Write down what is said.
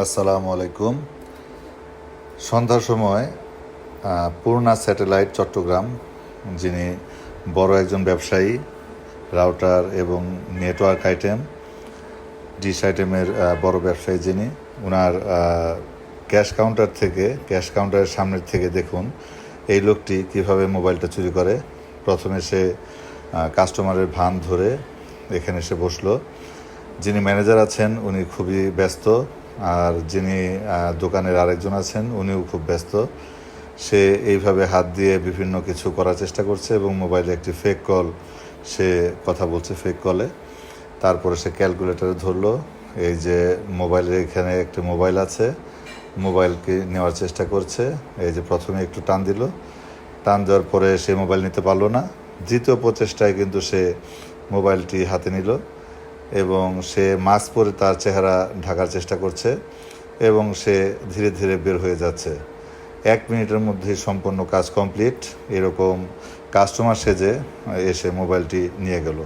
আসসালামু আলাইকুম। সন্ধ্যার সময় পূর্ণা স্যাটেলাইট চট্টগ্রাম, যিনি বড় একজন ব্যবসায়ী, রাউটার এবং নেটওয়ার্ক আইটেম, ডিশ আইটেমের বড় ব্যবসায়ী যিনি ওনার ক্যাশ কাউন্টার থেকে, ক্যাশ কাউন্টারের সামনের থেকে দেখুন, এই লোকটি কীভাবে মোবাইলটা চুরি করে। প্রথমে সে কাস্টমারের ভান ধরে এখানে এসে বসল। যিনি ম্যানেজার আছেন, উনি খুবই ব্যস্ত। আর যিনি দোকানের আরেকজন আছেন, উনিও খুব ব্যস্ত। সে এইভাবে হাত দিয়ে বিভিন্ন কিছু করার চেষ্টা করছে এবং মোবাইলে একটি ফেক কল সে কথা বলছে ফেক কলে তারপরে সে ক্যালকুলেটরে ধরলো, এই যে মোবাইলের এখানে একটি মোবাইল আছে, মোবাইলকে নেওয়ার চেষ্টা করছে। এই যে প্রথমে একটু টান দিল, টান দেওয়ার পরে সে মোবাইল নিতে পারল না। দ্বিতীয় প্রচেষ্টায় কিন্তু সে মোবাইলটি হাতে নিল। এবং সে মাস্ক পরে তার চেহারা ঢাকার চেষ্টা করছে এবং সে ধীরে ধীরে বের হয়ে যাচ্ছে। এক মিনিটের মধ্যে সম্পূর্ণ কাজ কমপ্লিট। এরকম কাস্টমার সেজে এসে মোবাইলটি নিয়ে গেল।